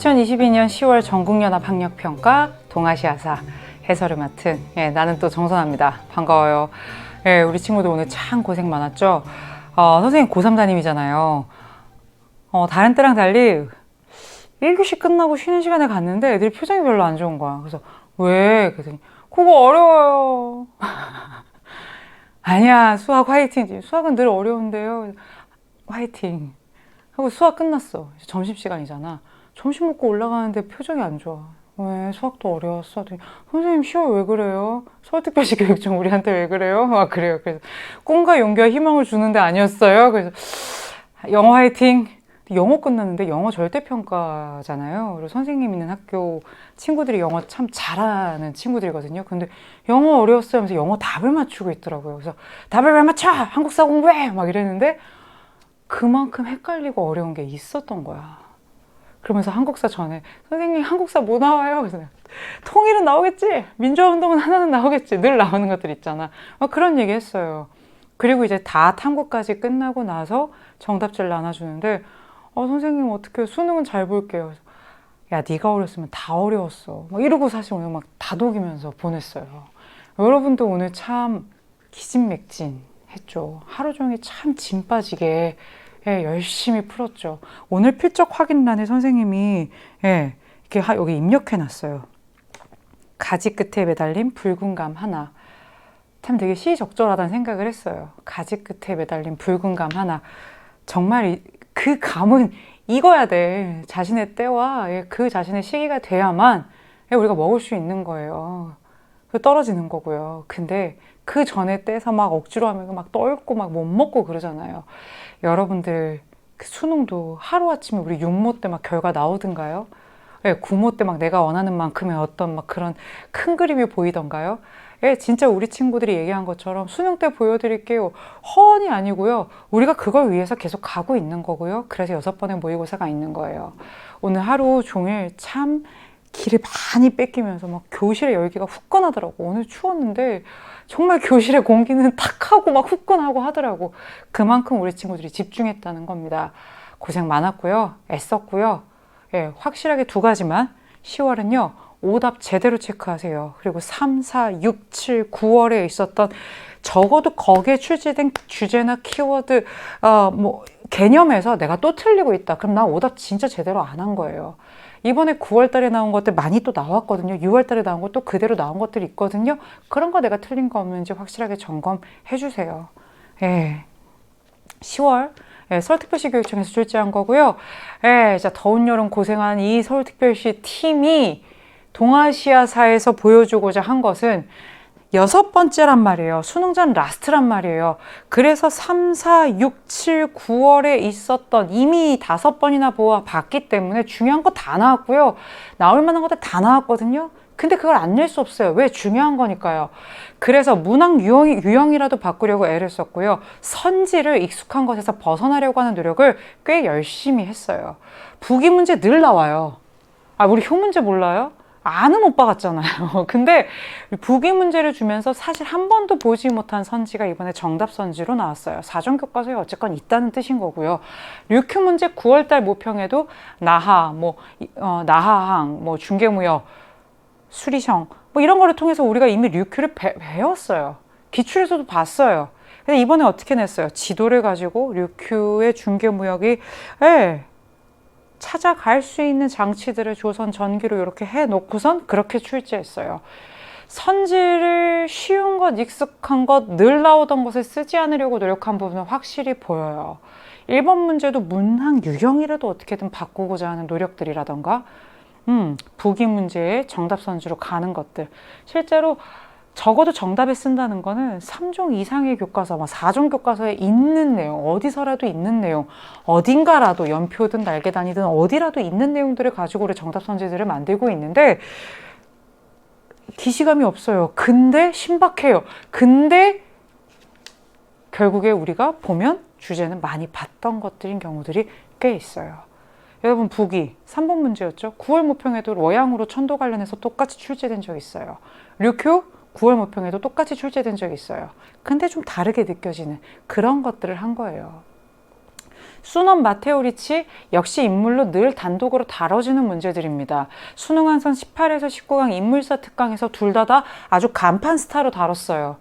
2022년 10월 전국연합 학력평가 동아시아사 해설을 맡은 예, 나는 또 정선아입니다. 반가워요. 예, 우리 친구들 오늘 참 고생 많았죠. 어, 선생님 고3 담임이잖아요. 어, 다른 때랑 달리 1교시 끝나고 쉬는 시간에 갔는데 애들이 표정이 별로 안 좋은 거야. 그래서 왜? 그랬더니 그거 어려워요. 아니야 수학 화이팅이지. 수학은 늘 어려운데요. 화이팅. 하고 수학 끝났어. 점심시간이잖아. 점심 먹고 올라가는데 표정이 안 좋아. 왜 수학도 어려웠어? 선생님 10월 왜 그래요? 서울특별시 교육청 우리한테 왜 그래요? 막 그래요. 그래서 꿈과 용기와 희망을 주는데 아니었어요. 그래서 영어 화이팅. 영어 끝났는데 영어 절대평가잖아요. 그리고 선생님 있는 학교 친구들이 영어 참 잘하는 친구들이거든요. 근데 영어 어려웠어요 하면서 영어 답을 맞추고 있더라고요. 그래서 답을 왜 맞춰? 한국사 공부해! 막 이랬는데 그만큼 헷갈리고 어려운 게 있었던 거야. 그러면서 한국사 전에 선생님 한국사 뭐 나와요? 그래서 통일은 나오겠지? 민주화운동은 하나는 나오겠지? 늘 나오는 것들 있잖아. 막 그런 얘기 했어요. 그리고 이제 다 탐구까지 끝나고 나서 정답지를 나눠주는데 어, 선생님 어떻게 수능은 잘 볼게요. 야 네가 어렸으면 다 어려웠어. 막 이러고 사실 오늘 막 다독이면서 보냈어요. 여러분도 오늘 참 기진맥진 했죠. 하루 종일 참진 빠지게 예, 열심히 풀었죠. 오늘 필적 확인란에 선생님이 예, 이렇게 하- 여기 입력해 놨어요. 가지 끝에 매달린 붉은 감 하나. 참 되게 시적절하다는 생각을 했어요. 가지 끝에 매달린 붉은 감 하나. 정말 이- 그 감은 익어야 돼. 자신의 때와 예, 그 자신의 시기가 돼야만 예, 우리가 먹을 수 있는 거예요. 그 떨어지는 거고요. 근데 그 전에 떼서 막 억지로 하면 막 떨고 막 못 먹고 그러잖아요. 여러분들 그 수능도 하루아침에 우리 육모 때 막 결과 나오던가요? 예, 구모 때 막 내가 원하는 만큼의 어떤 막 그런 큰 그림이 보이던가요? 예, 진짜 우리 친구들이 얘기한 것처럼 수능 때 보여드릴게요. 허언이 아니고요. 우리가 그걸 위해서 계속 가고 있는 거고요. 그래서 여섯 번의 모의고사가 있는 거예요. 오늘 하루 종일 참 길을 많이 뺏기면서 막 교실의 열기가 후끈하더라고. 오늘 추웠는데 정말 교실의 공기는 탁 하고 막 후끈하고 하더라고. 그만큼 우리 친구들이 집중했다는 겁니다. 고생 많았고요. 애썼고요. 예, 확실하게 두 가지만 10월은요. 오답 제대로 체크하세요. 그리고 3, 4, 6, 7, 9월에 있었던 적어도 거기에 출제된 주제나 키워드 어, 뭐 개념에서 내가 또 틀리고 있다. 그럼 나 오답 진짜 제대로 안 한 거예요. 이번에 9월 달에 나온 것들 많이 또 나왔거든요. 6월 달에 나온 것도 그대로 나온 것들이 있거든요. 그런 거 내가 틀린 거 없는지 확실하게 점검해 주세요. 예. 10월 예, 서울특별시 교육청에서 출제한 거고요. 예, 자, 더운 여름 고생한 이 서울특별시 팀이 동아시아사에서 보여주고자 한 것은 여섯 번째란 말이에요. 수능 전 라스트란 말이에요. 그래서 3, 4, 6, 7, 9월에 있었던 이미 다섯 번이나 보아 봤기 때문에 중요한 거 다 나왔고요. 나올 만한 것들 다 나왔거든요. 근데 그걸 안 낼 수 없어요. 왜? 중요한 거니까요. 그래서 문항 유형, 유형이라도 바꾸려고 애를 썼고요. 선지를 익숙한 것에서 벗어나려고 하는 노력을 꽤 열심히 했어요. 부기 문제 늘 나와요. 아, 우리 효 문제 몰라요? 아는 오빠 같잖아요. 근데 부기 문제를 주면서 사실 한 번도 보지 못한 선지가 이번에 정답 선지로 나왔어요. 사전 교과서에 어쨌건 있다는 뜻인 거고요. 류큐 문제 9월달 모평에도 나하, 뭐 이- 어, 나하항, 뭐 중개무역, 수리형 뭐 이런 거를 통해서 우리가 이미 류큐를 배, 배웠어요. 기출에서도 봤어요. 근데 이번에 어떻게 냈어요? 지도를 가지고 류큐의 중개무역이 예, 찾아갈 수 있는 장치들을 조선 전기로 이렇게 해놓고선 그렇게 출제했어요. 선지를 쉬운 것, 익숙한 것, 늘 나오던 것을 쓰지 않으려고 노력한 부분은 확실히 보여요. 1번 문제도 문항 유형이라도 어떻게든 바꾸고자 하는 노력들이라던가, 음, 부기 문제의 정답 선지로 가는 것들. 실제로 적어도 정답에 쓴다는 거는 3종 이상의 교과서, 막 4종 교과서에 있는 내용, 어디서라도 있는 내용, 어딘가라도 연표든 날개단이든 어디라도 있는 내용들을 가지고 우리 정답 선지들을 만들고 있는데 기시감이 없어요. 근데 신박해요. 근데 결국에 우리가 보면 주제는 많이 봤던 것들인 경우들이 꽤 있어요. 여러분 북이 3번 문제였죠. 9월 모평에도 워양으로 천도 관련해서 똑같이 출제된 적이 있어요. 류큐 9월 모평에도 똑같이 출제된 적이 있어요. 근데 좀 다르게 느껴지는 그런 것들을 한 거예요. 수능 마테오 리치 역시 인물로 늘 단독으로 다뤄지는 문제들입니다. 수능 한선 18에서 19강 인물사 특강에서 둘 다 다 아주 간판 스타로 다뤘어요.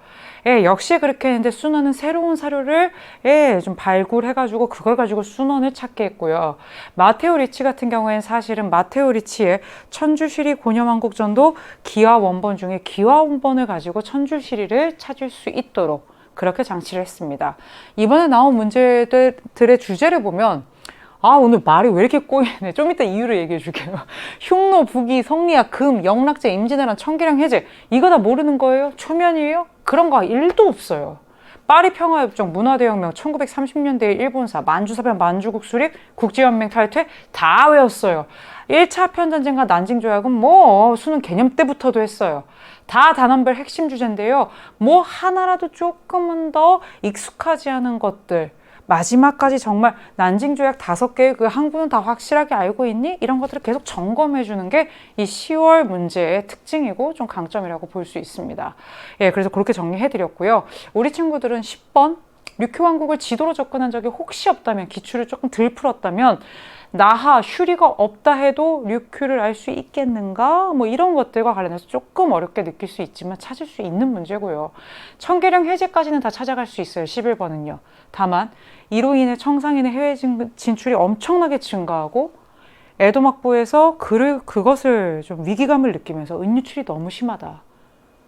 예, 역시 그렇게 했는데 순원은 새로운 사료를 예, 좀 발굴해가지고 그걸 가지고 순원을 찾게 했고요. 마테오 리치 같은 경우에는 사실은 마테오 리치의 천주시리 고녀왕국전도 기와 원본 중에 기와 원본을 가지고 천주시리를 찾을 수 있도록 그렇게 장치를 했습니다. 이번에 나온 문제들의 주제를 보면 아 오늘 말이 왜 이렇게 꼬이네 좀 이따 이유를 얘기해 줄게요 흉노, 부기, 성리학, 금, 영락제, 임진왜란, 청기량 해제 이거 다 모르는 거예요? 초면이에요? 그런 거 1도 없어요 파리 평화협정, 문화대혁명, 1930년대 일본사, 만주사변, 만주국 수립, 국제연맹 탈퇴 다 외웠어요. 1차 편전쟁과 난징조약은 뭐 수능 개념 때부터도 했어요. 다 단원별 핵심 주제인데요. 뭐 하나라도 조금은 더 익숙하지 않은 것들 마지막까지 정말 난징 조약 다섯 개의 그 항구는 다 확실하게 알고 있니? 이런 것들을 계속 점검해 주는 게 이 10월 문제의 특징이고 좀 강점이라고 볼 수 있습니다. 예, 그래서 그렇게 정리해 드렸고요. 우리 친구들은 10번 류큐 왕국을 지도로 접근한 적이 혹시 없다면 기출을 조금 덜 풀었다면 나하 슈리가 없다 해도 류큐를 알 수 있겠는가? 뭐 이런 것들과 관련해서 조금 어렵게 느낄 수 있지만 찾을 수 있는 문제고요. 청계령 해제까지는 다 찾아갈 수 있어요. 11번은요. 다만 이로 인해 청상인의 해외 진- 진출이 엄청나게 증가하고 애도 막부에서 그를 그것을 좀 위기감을 느끼면서 은유출이 너무 심하다.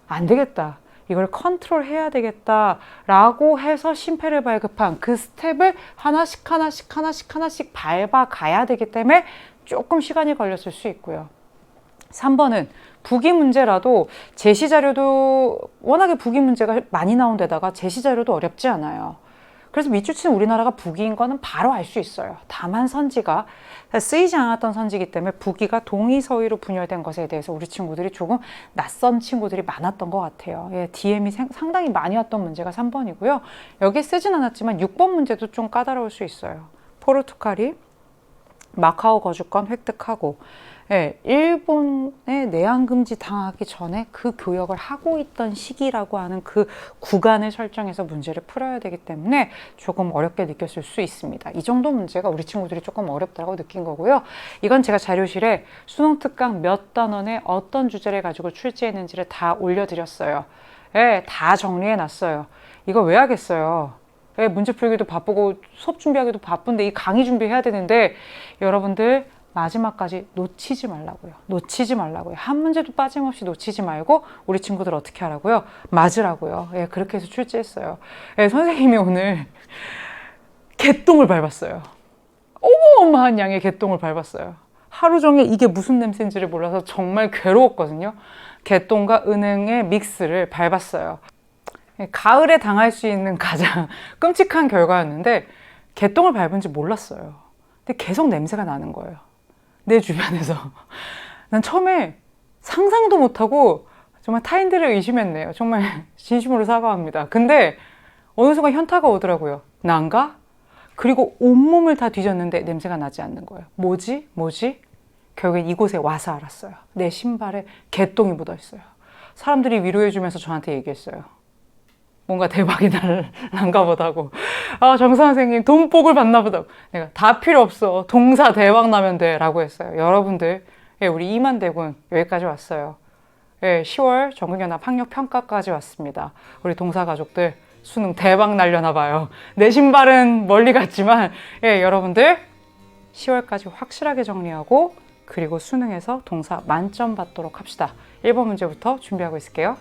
안 되겠다. 이걸 컨트롤 해야 되겠다라고 해서 심폐를 발급한 그 스텝을 하나씩 하나씩 하나씩 하나씩 밟아 가야 되기 때문에 조금 시간이 걸렸을 수 있고요. 3번은 부기 문제라도 제시 자료도 워낙에 부기 문제가 많이 나온 데다가 제시 자료도 어렵지 않아요. 그래서 밑줄치는 우리나라가 북이인 거는 바로 알 수 있어요. 다만 선지가 쓰이지 않았던 선지이기 때문에 북이가 동의서의로 분열된 것에 대해서 우리 친구들이 조금 낯선 친구들이 많았던 것 같아요. 예, DM이 상당히 많이 왔던 문제가 3번이고요. 여기 쓰진 않았지만 6번 문제도 좀 까다로울 수 있어요. 포르투갈이 마카오 거주권 획득하고 예, 일본에 내양 금지 당하기 전에 그 교역을 하고 있던 시기라고 하는 그 구간을 설정해서 문제를 풀어야 되기 때문에 조금 어렵게 느꼈을 수 있습니다. 이 정도 문제가 우리 친구들이 조금 어렵다고 느낀 거고요. 이건 제가 자료실에 수능 특강 몇 단원에 어떤 주제를 가지고 출제했는지를 다 올려드렸어요. 예, 다 정리해 놨어요. 이거 왜 하겠어요? 예, 문제 풀기도 바쁘고 수업 준비하기도 바쁜데 이 강의 준비해야 되는데 여러분들 마지막까지 놓치지 말라고요. 놓치지 말라고요. 한 문제도 빠짐없이 놓치지 말고 우리 친구들 어떻게 하라고요? 맞으라고요. 예, 그렇게 해서 출제했어요. 예, 선생님이 오늘 개똥을 밟았어요. 어마어마한 양의 개똥을 밟았어요. 하루 종일 이게 무슨 냄새인지를 몰라서 정말 괴로웠거든요. 개똥과 은행의 믹스를 밟았어요. 예, 가을에 당할 수 있는 가장 끔찍한 결과였는데 개똥을 밟은지 몰랐어요. 근데 계속 냄새가 나는 거예요. 내 주변에서. 난 처음에 상상도 못하고 정말 타인들을 의심했네요. 정말 진심으로 사과합니다. 근데 어느 순간 현타가 오더라고요. 난가? 그리고 온몸을 다 뒤졌는데 냄새가 나지 않는 거예요. 뭐지? 뭐지? 결국엔 이곳에 와서 알았어요. 내 신발에 개똥이 묻어 있어요. 사람들이 위로해주면서 저한테 얘기했어요. 뭔가 대박이 날란가 보다고. 아, 정사 선생님 돈복을 받나 보다고. 내가 다 필요 없어. 동사 대박 나면 돼. 라고 했어요. 여러분들, 예, 우리 이만대군 여기까지 왔어요. 예, 10월 전국연합 학력평가까지 왔습니다. 우리 동사 가족들 수능 대박 날려나 봐요. 내 신발은 멀리 갔지만, 예, 여러분들 10월까지 확실하게 정리하고 그리고 수능에서 동사 만점 받도록 합시다. 1번 문제부터 준비하고 있을게요.